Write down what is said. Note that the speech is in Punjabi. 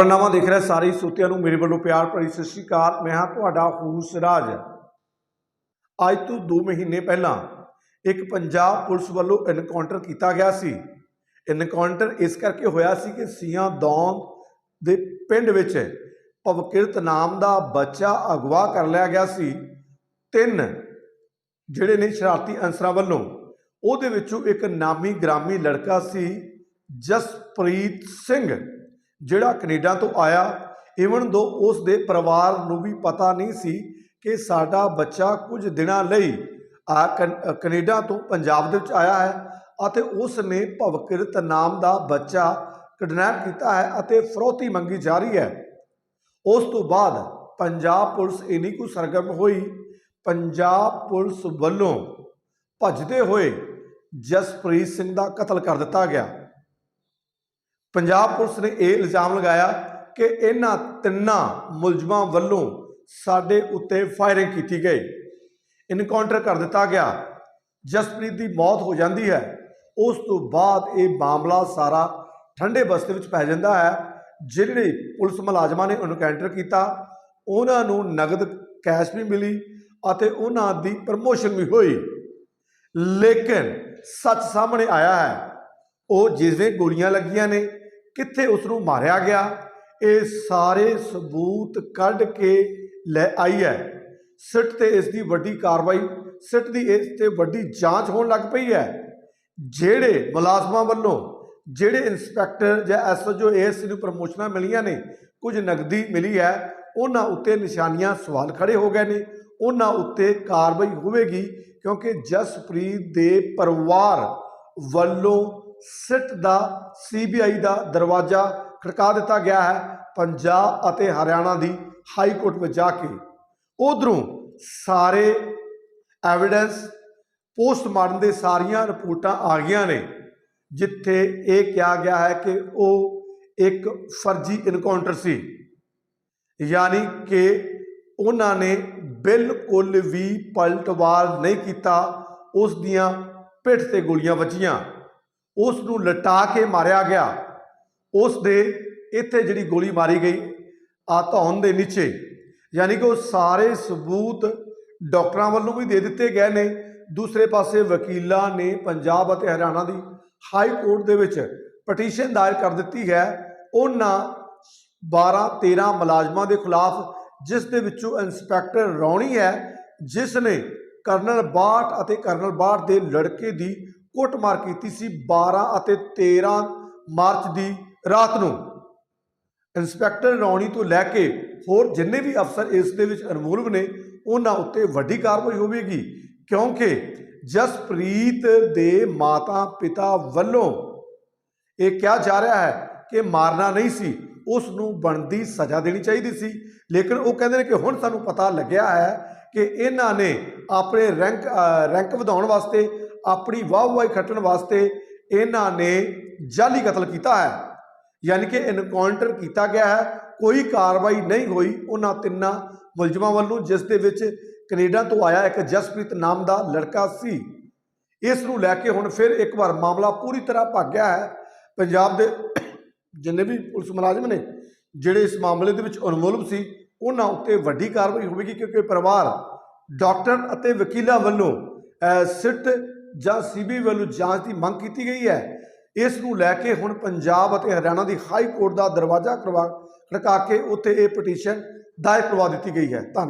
ਖਬਰਨਾਮਾ ਦੇਖ ਰਹੇ ਸਾਰੇ ਸਰੋਤਿਆਂ ਨੂੰ ਮੇਰੇ ਵੱਲੋਂ ਪਿਆਰ ਭਰੀ ਸਤਿ ਸ਼੍ਰੀ ਅਕਾਲ। ਮੈਂ ਹਾਂ ਤੁਹਾਡਾ ਹੂਸ ਰਾਜ। ਅੱਜ ਤੋਂ 2 ਮਹੀਨੇ ਪਹਿਲਾਂ ਇੱਕ ਪੰਜਾਬ ਪੁਲਿਸ ਵੱਲੋਂ ਐਨਕਾਊਂਟਰ ਕੀਤਾ ਗਿਆ ਸੀ। ਐਨਕਾਊਂਟਰ ਇਸ ਕਰਕੇ ਹੋਇਆ ਸੀ ਕਿ ਸੀਆਂ ਦੌਨ ਦੇ ਪਿੰਡ ਵਿੱਚ ਭਵਕਿਰਤ ਨਾਮ ਦਾ ਬੱਚਾ ਅਗਵਾ ਕਰ ਲਿਆ ਗਿਆ ਸੀ। ਤਿੰਨ ਜਿਹੜੇ ਨੇ ਸ਼ਰਾਰਤੀ ਅਨਸਰਾਂ ਵੱਲੋਂ, ਉਹਦੇ ਵਿੱਚੋਂ ਇੱਕ ਨਾਮੀ ਗ੍ਰਾਮੀ ਲੜਕਾ ਸੀ ਜਸਪ੍ਰੀਤ ਸਿੰਘ। ਜਿਹੜਾ ਕੈਨੇਡਾ ਤੋਂ ਆਇਆ ਇਵਨ ਦੋ ਉਸ ਦੇ ਪਰਿਵਾਰ ਨੂੰ ਵੀ ਪਤਾ ਨਹੀਂ ਸੀ ਕਿ ਸਾਡਾ ਬੱਚਾ ਕੁਝ ਦਿਨਾਂ ਲਈ ਆ ਕਨ- ਅ, ਕੈਨੇਡਾ ਤੋਂ ਪੰਜਾਬ ਦੇ ਵਿੱਚ ਆਇਆ ਹੈ ਅਤੇ ਉਸ ਨੇ ਭਵਕਿਰਤ ਨਾਮ ਦਾ ਬੱਚਾ ਕਿਡਨੈਪ ਕੀਤਾ ਹੈ ਅਤੇ ਫਰੋਤੀ ਮੰਗੀ ਜਾ ਰਹੀ ਹੈ। ਉਸ ਤੋਂ ਬਾਅਦ ਪੰਜਾਬ ਪੁਲਿਸ ਇੰਨੀ ਕੁ ਸਰਗਰਮ ਹੋਈ ਪੰਜਾਬ ਪੁਲਿਸ ਵੱਲੋਂ ਭੱਜਦੇ ਹੋਏ ਜਸਪ੍ਰੀਤ ਸਿੰਘ ਦਾ ਕਤਲ ਕਰ ਦਿੱਤਾ ਗਿਆ। ਪੰਜਾਬ ਪੁਲਿਸ ਨੇ ਇਹ ਇਲਜ਼ਾਮ ਲਗਾਇਆ ਕਿ ਇਹਨਾਂ ਤਿੰਨਾਂ ਮੁਲਜ਼ਮਾਂ ਵੱਲੋਂ ਸਾਡੇ ਉੱਤੇ ਫਾਇਰਿੰਗ ਕੀਤੀ ਗਈ। ਇਨਕਾਊਂਟਰ ਕਰ ਦਿੱਤਾ ਗਿਆ। ਜਸਪ੍ਰੀਤ ਦੀ ਮੌਤ ਹੋ ਜਾਂਦੀ ਹੈ। ਉਸ ਤੋਂ ਬਾਅਦ ਇਹ ਮਾਮਲਾ ਸਾਰਾ ਠੰਡੇ ਬਸਤੇ ਵਿੱਚ ਪੈ ਜਾਂਦਾ ਹੈ, ਜਿਹੜੇ ਪੁਲਿਸ ਮੁਲਾਜ਼ਮਾਂ ਨੇ ਇਨਕਾਊਂਟਰ ਕੀਤਾ, ਉਹਨਾਂ ਨੂੰ ਨਗਦ ਕੈਸ਼ ਵੀ ਮਿਲੀ ਅਤੇ ਉਹਨਾਂ ਦੀ ਪ੍ਰਮੋਸ਼ਨ ਵੀ ਹੋਈ। ਲੇਕਿਨ ਸੱਚ ਸਾਹਮਣੇ ਆਇਆ ਹੈ, ਉਹ ਜਿਸਦੇ ਗੋਲੀਆਂ ਲੱਗੀਆਂ ਨੇ ਕਿੱਥੇ ਉਸ ਨੂੰ ਮਾਰਿਆ ਗਿਆ? ਇਹ ਸਾਰੇ ਸਬੂਤ ਕੱਢ ਕੇ ਲੈ ਆਈ ਹੈ। ਸਿੱਟ ਤੇ ਇਸ ਦੀ ਵੱਡੀ ਕਾਰਵਾਈ, ਸਿੱਟ ਦੀ ਇਸ ਤੇ ਵੱਡੀ ਜਾਂਚ ਹੋਣ ਲੱਗ ਪਈ ਹੈ। ਜਿਹੜੇ ਮੁਲਾਜ਼ਮਾਂ ਵੱਲੋਂ, ਜਿਹੜੇ ਇੰਸਪੈਕਟਰ ਜਾਂ ਐਸਓਜੋ ਏਐਸਸੀ ਨੂੰ ਪ੍ਰਮੋਸ਼ਨਾਂ ਮਿਲੀਆਂ ਨੇ, ਕੁਝ ਨਗਦੀ ਮਿਲੀ ਹੈ, ਉਹਨਾਂ ਉੱਤੇ ਨਿਸ਼ਾਨੀਆਂ ਸਵਾਲ ਖੜੇ ਹੋ ਗਏ ਨੇ। ਉਹਨਾਂ ਉੱਤੇ ਕਾਰਵਾਈ ਹੋਵੇਗੀ ਕਿਉਂਕਿ ਜਸਪ੍ਰੀਤ ਦੇ ਪਰਿਵਾਰ ਵੱਲੋਂ ਸਿੱਟ ਦਾ ਸੀਬੀਆਈ ਦਾ ਦਰਵਾਜ਼ਾ ਖੜਕਾ ਦਿੱਤਾ ਗਿਆ ਹੈ ਪੰਜਾਬ ਅਤੇ ਹਰਿਆਣਾ ਦੀ ਹਾਈ ਕੋਰਟ ਵਿੱਚ ਜਾ ਕੇ। ਉਧਰੋਂ ਸਾਰੇ ਐਵੀਡੈਂਸ ਪੋਸਟਮਾਰਟਮ ਦੇ ਸਾਰੀਆਂ ਰਿਪੋਰਟਾਂ ਆ ਗਈਆਂ ਨੇ, ਜਿੱਥੇ ਇਹ ਕਿਹਾ ਗਿਆ ਹੈ ਕਿ ਉਹ ਇੱਕ ਫਰਜ਼ੀ ਇਨਕਾਊਂਟਰ ਸੀ। ਯਾਨੀ ਕਿ ਉਹਨਾਂ ਨੇ ਬਿਲਕੁਲ ਵੀ ਪਲਟਵਾਰ ਨਹੀਂ ਕੀਤਾ, ਉਸ ਦੀਆਂ ਪਿੱਠ ਤੇ ਗੋਲੀਆਂ ਵੱਜੀਆਂ। ਉਸ ਨੂੰ ਲਟਾ ਕੇ ਮਾਰਿਆ ਗਿਆ। ਉਸ ਦੇ ਇੱਥੇ ਜਿਹੜੀ ਗੋਲੀ ਮਾਰੀ ਗਈ, ਆ ਧੌਣ ਦੇ ਨੀਚੇ, ਯਾਨੀ ਕਿ ਉਹ ਸਾਰੇ ਸਬੂਤ ਡਾਕਟਰਾਂ ਵੱਲੋਂ ਵੀ ਦੇ ਦਿੱਤੇ ਗਏ ਨੇ। ਦੂਸਰੇ ਪਾਸੇ ਵਕੀਲਾਂ ਨੇ ਪੰਜਾਬ ਅਤੇ ਹਰਿਆਣਾ ਦੀ ਹਾਈ ਕੋਰਟ ਦੇ ਵਿੱਚ ਪਟੀਸ਼ਨ ਦਾਇਰ ਕਰ ਦਿੱਤੀ ਹੈ। ਉਹਨਾਂ 12 13 ਮੁਲਾਜ਼ਮਾਂ ਦੇ ਖਿਲਾਫ, ਜਿਸ ਦੇ ਵਿੱਚੋਂ ਇੰਸਪੈਕਟਰ ਰੌਣੀ ਹੈ, ਜਿਸ ਨੇ ਕਰਨਲ ਬਾਟ ਅਤੇ ਕਰਨਲ ਬਾਟ ਦੇ ਲੜਕੇ ਦੀ ਕੁੱਟਮਾਰ ਕੀਤੀ ਸੀ 12 ਅਤੇ 13 ਮਾਰਚ ਦੀ ਰਾਤ ਨੂੰ। ਇੰਸਪੈਕਟਰ ਰੌਣੀ ਤੋਂ ਲੈ ਕੇ ਹੋਰ ਜਿੰਨੇ ਵੀ ਅਫਸਰ ਇਸ ਦੇ ਵਿੱਚ ਇਨਵੋਲਵ ਨੇ, ਉਹਨਾਂ ਉੱਤੇ ਵੱਡੀ ਕਾਰਵਾਈ ਹੋਵੇਗੀ, ਕਿਉਂਕਿ ਜਸਪ੍ਰੀਤ ਦੇ ਮਾਤਾ ਪਿਤਾ ਵੱਲੋਂ ਇਹ ਕਿਹਾ ਜਾ ਰਿਹਾ ਹੈ ਕਿ ਮਾਰਨਾ ਨਹੀਂ ਸੀ ਉਸ ਨੂੰ ਬਣਦੀ ਸਜ਼ਾ ਦੇਣੀ ਚਾਹੀਦੀ ਸੀ। ਲੇਕਿਨ ਉਹ ਕਹਿੰਦੇ ਨੇ ਕਿ ਹੁਣ ਸਾਨੂੰ ਪਤਾ ਲੱਗਿਆ ਹੈ ਕਿ ਇਹਨਾਂ ਨੇ ਆਪਣੇ ਰੈਂਕ ਰੈਂਕ ਵਧਾਉਣ ਵਾਸਤੇ ਆਪਣੀ ਵਾਹ-ਵਾਹੀ ਖੱਟਣ ਵਾਸਤੇ ਇਹਨਾਂ ਨੇ ਜਾਲੀ ਕਤਲ ਕੀਤਾ ਹੈ। ਯਾਨੀ ਕਿ ਇਨਕਾਊਂਟਰ ਕੀਤਾ ਗਿਆ ਹੈ। ਕੋਈ ਕਾਰਵਾਈ ਨਹੀਂ ਹੋਈ ਉਹਨਾਂ ਤਿੰਨਾਂ ਮੁਲਜ਼ਮਾਂ ਵੱਲੋਂ, ਜਿਸ ਦੇ ਵਿੱਚ ਕੈਨੇਡਾ ਤੋਂ ਆਇਆ ਇੱਕ ਜਸਪ੍ਰੀਤ ਨਾਮ ਦਾ ਲੜਕਾ ਸੀ। ਇਸ ਨੂੰ ਲੈ ਕੇ ਹੁਣ ਫਿਰ ਇੱਕ ਵਾਰ ਮਾਮਲਾ ਪੂਰੀ ਤਰ੍ਹਾਂ ਭੱਗ ਗਿਆ ਹੈ। ਪੰਜਾਬ ਦੇ ਜਿੰਨੇ ਵੀ ਪੁਲਿਸ ਮੁਲਾਜ਼ਮ ਨੇ, ਜਿਹੜੇ ਇਸ ਮਾਮਲੇ ਦੇ ਵਿੱਚ ਇਨਵੋਲਵ ਸੀ, ਉਹਨਾਂ ਉੱਤੇ ਵੱਡੀ ਕਾਰਵਾਈ ਹੋਵੇਗੀ ਕਿਉਂਕਿ ਪਰਿਵਾਰ, ਡਾਕਟਰ ਅਤੇ ਵਕੀਲਾਂ ਵੱਲੋਂ ਸਿੱਟ ਜਾਂ ਸੀਬੀ ਵੱਲੋਂ ਜਾਂਚ ਦੀ ਮੰਗ ਕੀਤੀ ਗਈ ਹੈ। ਇਸ ਨੂੰ ਲੈ ਕੇ ਹੁਣ ਪੰਜਾਬ ਅਤੇ ਹਰਿਆਣਾ ਦੀ ਹਾਈ ਕੋਰਟ ਦਾ ਦਰਵਾਜ਼ਾ ਕਰਵਾ ਖੜਕਾ ਕੇ ਉੱਥੇ ਇਹ ਪਟੀਸ਼ਨ ਦਾਇਰ ਕਰਵਾ ਦਿੱਤੀ ਗਈ ਹੈ। ਧੰਨਵਾਦ।